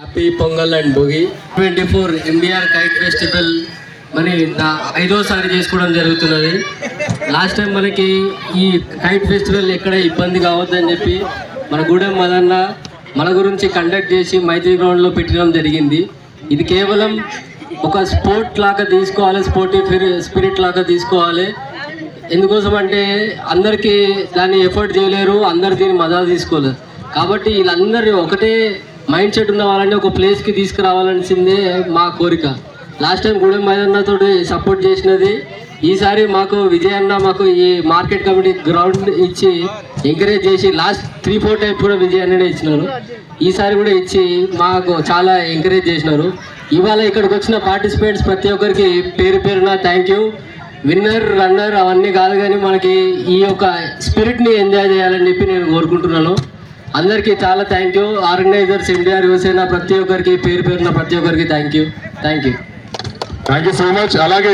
Happy Pongal and Bhogi. Twenty four MBR kite festival మరి ఐదోసారి చేసుకోవడం జరుగుతున్నది. లాస్ట్ టైం మనకి ఈ కైట్ ఫెస్టివల్ ఎక్కడ ఇబ్బంది కావద్దని చెప్పి మన గూడెం మదన్న మన గురించి కండక్ట్ చేసి మైత్రి గ్రౌండ్లో పెట్టడం జరిగింది. ఇది కేవలం ఒక స్పోర్ట్ లాగా తీసుకోవాలి స్పోర్టివ్ స్పిరిట్ లాగా తీసుకోవాలి. ఎందుకోసం అంటే అందరికీ దాన్ని ఎఫర్ట్ చేయలేరు అందరు దీన్ని మజా తీసుకోలేరు. కాబట్టి వీళ్ళందరూ ఒకటే మైండ్ సెట్ ఉన్న వాళ్ళని ఒక ప్లేస్కి తీసుకురావాలనిసిందే మా కోరిక. లాస్ట్ టైం గూడెం మైదన్నతో సపోర్ట్ చేసినది. ఈసారి మాకు విజయన్న అన్న మాకు ఈ మార్కెట్ కమిటీ గ్రౌండ్ ఇచ్చి ఎంకరేజ్ చేసి లాస్ట్ త్రీ ఫోర్ టైమ్స్ కూడా విజయన్ననే ఇచ్చినారు. ఈసారి కూడా ఇచ్చి మాకు చాలా ఎంకరేజ్ చేసినారు. ఇవాళ ఇక్కడికి వచ్చిన పార్టిసిపేట్స్ ప్రతి ఒక్కరికి పేరు పేరున థ్యాంక్ యూ విన్నర్ రన్నర్ అవన్నీ కాదు కానీ మనకి ఈ యొక్క స్పిరిట్ని ఎంజాయ్ చేయాలని చెప్పి నేను కోరుకుంటున్నాను. అందరికీ చాలా thank you organizers NTR Yuvasena ప్రతి ఒక్కరికి పేరు పేరున ప్రతి ఒక్కరికి thank you thank you thank you so much అలాగే